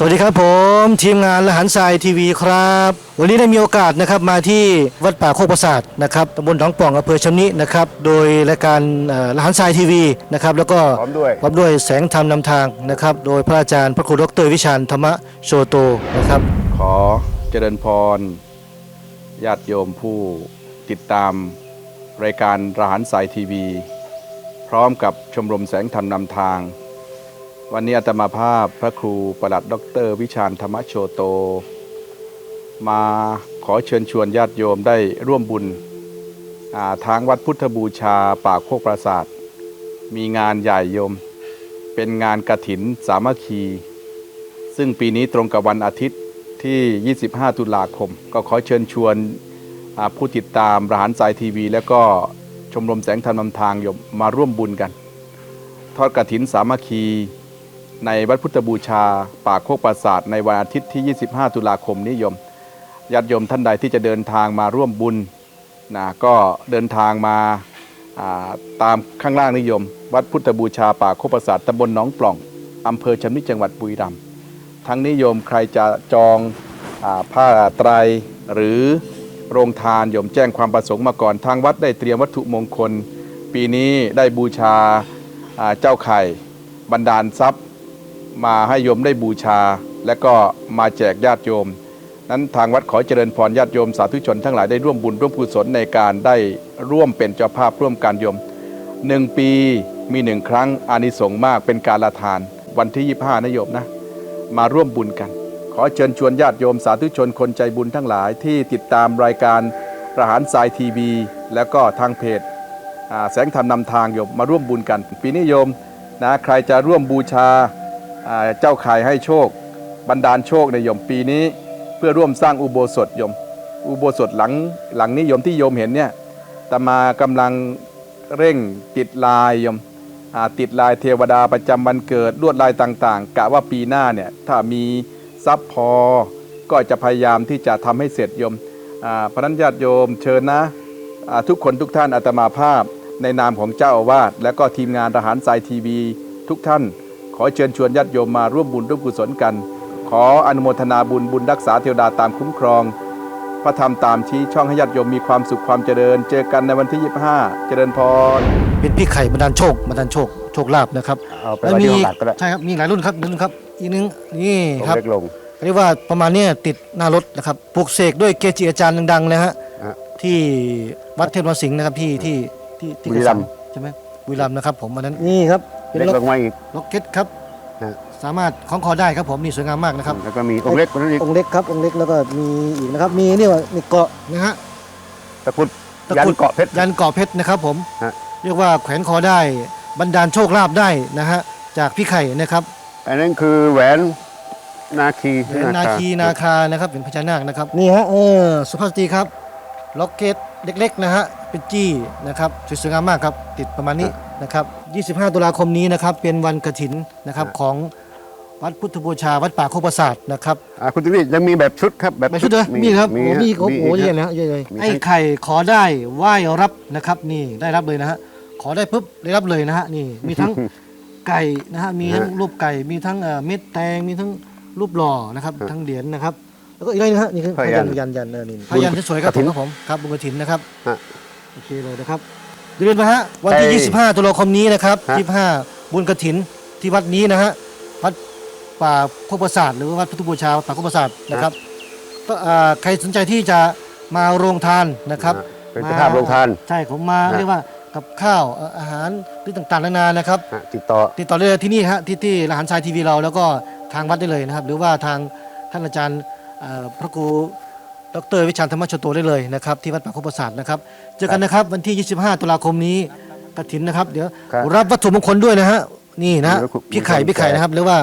สวัสดีครับผม ทีมงานละหันทรายทีวีครับ วันนี้ได้มีโอกาสนะครับมาที่วัดป่าโคกประสาทนะครับตำบลหนองป่องอำเภอชำนินะครับโดยรายการเอ่อละหันทรายทีวีนะครับแล้วก็พร้อมด้วย พร้อมด้วยแสงธรรมนำทางนะครับโดยพระอาจารย์พระครูดรวิชาญธรรมโชโตนะครับ ขอเจริญพรญาติโยมผู้ติดตามรายการรหันสายทีวี พร้อมกับชมรมแสงธรรมนำทาง วันนี้อาตมาภาพพระครูประหลัดดอกเตอรวิชาญธรรมโชโต มาขอเชิญชวนญาติโยมได้ร่วมบุญาทางวัดพุทธบูชาป่าโคกปราสาทมีงานใหญ่โยม เป็นงานกระถินสามัคคี ซึ่งปีนี้ตรงกับวันอาทิตย์ที่ 25 ตุลาคม ก็ขอเชิญชวนผู้ติดตามรหันสายทีวี แล้วก็ชมรมแสงธรรมนำทางโยมมาร่วมบุญกัน ทอดกระถินสามัคคี ในวัดพุทธบูชา ป่าโคกปราสาทในวันอาทิตย์ที่ 25 ตุลาคมนี้โยมญาติโยมท่านใดที่จะเดินทางมาร่วมบุญนะก็เดินทางมาาตามข้างล่างนิยม วัดพุทธบูชาป่าโคกปราสาทตำบลหนองปล่องอำเภอชำนิจังหวัดบุรีรัมย์ทั้งนิยมใครจะจองอผ้าไตรหรือโรงทานโยมแจ้งความประสงค์มาก่อนทางวัดได้เตรียมวัตถุมงคล ปีนี้ได้บูชาาเจ้าไข่บันดาลทรัพย์ มาให้โยมได้บูชา และก็มาแจกญาติโยม นั้นทางวัดขอเจริญพรญาติโยมสาธุชนทั้งหลายได้ร่วมบุญร่วมกุศลในการได้ร่วมเป็นเจ้าภาพร่วมการโยมหนึ่งปีมีหนึ่งครั้งอานิสงส์มากเป็นการละทาน วันที่ 25นะโยมนะ มาร่วมบุญกัน ขอเชิญชวนญาติโยมสาธุชนคนใจบุญทั้งหลายที่ติดตามรายการประหารสายทีวีแล้วก็ทางเพจแสงธรรมนำทางโยมมาร่วมบุญกัน ปีนี้โยมนะใครจะร่วมบูชา เจ้าข่ายให้โชคบันดาลโชคในโยมปีนี้ เพื่อร่วมสร้างอุโบสถโยม อุโบสถหลังหลังนี้โยมที่โยมเห็นเนี่ยตมากำลังเร่งติดลายโยมติดลายเทวดาประจำวันเกิดลวดลายต่างๆกะว่าปีหน้าเนี่ยถ้ามีทรัพย์พอก็จะพยายามที่จะทำให้เสร็จโยมพระนันญาติโยมเชิญนะทุกคนทุกท่านอาตมาภาพในนามของเจ้าอาวาสและก็ทีมงานทหารสายทีวีทุกท่าน ขอเชิญชวนญาติโยมมาร่วมบุญร่วมกุศลกัน ขออนุโมทนาบุญบุญรักษาเทวดาตามคุ้มครอง พระธรรมตามชี้ช่องให้ญาติโยมมีความสุขความเจริญ เจอกันในวันที่ 25 เจริญพร เป็นพี่ไข่บันดาลโชคบันดาลโชคโชคลาภนะครับเอาไปไว้ที่ห้องอัดก็ได้ ใช่ครับมีหลายรุ่นครับรุ่นครับอีกนึงนี่ลงครับ เล็กลง เรียกว่าประมาณเนี้ยติดหน้ารถนะครับปลูกเสกด้วยเกจิอาจารย์ดังๆเลยฮะฮะที่วัดเทพนรสิงห์นะครับที่ที่ที่ที่บุรีรัมย์ ใช่ไหมบุรีรัมย์นะครับผมอันนั้นนี่ครับ เป็นเล็กล็อกลงมาอีกล็อกเก็ตครับฮะสามารถคล้องคอได้ครับผมนี่สวยงามมากนะครับ แล้วก็มีองค์เล็กกว่านั้นอีกองค์เล็กครับองค์เล็กแล้วก็มีอีกนะครับ มีนี่ว่านี่เกาะนะฮะตะกรุดตะยันกรุดเกาะเพชรยันเกาะเพชรนะครับผมฮะเรียกว่าแขวนคอได้บรรดาลโชคลาภได้นะฮะจากพี่ไข่นะครับ อันนั้นคือแหวนนาคีเป็นนาคีนาคานะครับเป็นพญานาคนะครับนี่ฮะเออสุภาพสตรีครับล็อกเก็ตเล็กๆนะฮะ เป็นจี้นะครับสวยๆงามมากครับติดประมาณนี้นะครับ 25 ตุลาคมนี้นะครับเป็นวันกฐินนะครับของวัดพุทธบูชาวัดป่าโคกประสาทนะครับอ่าคุณตุ้ยยังมีแบบชุดครับแบบไม่ชุดเลยมีครับโอ้มีโอ้โหมีเยคอะรับแล้วเยอะเลยมีไอ้ไข่ขอได้ไหว้รับนะครับนี่ได้รับเลยนะฮะขอได้ปุ๊บได้รับเลยนะฮะนี่มีทั้งไก่นะฮะมีทั้งรูปไก่มีทั้งเอ่อเม็ดแตงมีทั้งรูปหล่อนะครับทั้งเหรียญนะครับแล้วก็อีกอะไรนะฮะนี่คือพยันยันยันเออนี่พยันที่สวยครับผมครับผมครับบุญกระถินนะครับฮะ โอเคเลยนะครับอย่าลืมนะฮะวันที่ไป25ตุลาคมนี้นะครับฮะ 25บุญกระถินที่วัดนี้นะฮะวัดป่าโคกประสาทหรือว่าวัดพุทธบูชาวัดป่าโคกประสาทนะครับก็อ่าใครสนใจที่จะมาโรงทานนะครับอ่าเป็นเจ้าภาพโรงทาน ใช่ผมมาฮะ เรียกว่ากับข้าวเอ่ออาหารหรือต่างๆนานานะครับ ฮะติดต่อ ติดต่อได้เลยที่นี่ฮะที่ที่รหันทรายทีวีเราแล้วก็ทางวัดได้เลยนะครับ หรือว่าทางท่านอาจารย์เอ่อพระครู ดรวิชาญธรรมชโตได้เลยนะครับที่วัดป่าโคกประสาทนะครับเจอกันนะครับวันที่ 25 ตุลาคมนี้กฐินนะครับ เดี๋ยวครับรับวัตถุมงคลด้วยนะฮะนี่นะฮะเดี๋ยวคุณพี่ไข่มีคนพี่ไข่แจกนะครับหรือว่า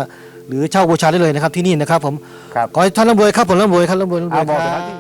หรือเช่าบูชาได้เลยนะครับที่นี่นะครับผมครับ ขอให้ท่านร่ำรวยครับผมร่ำรวยครับร่ำรวยร่ำรวยเอาบอกคสรัถานบที่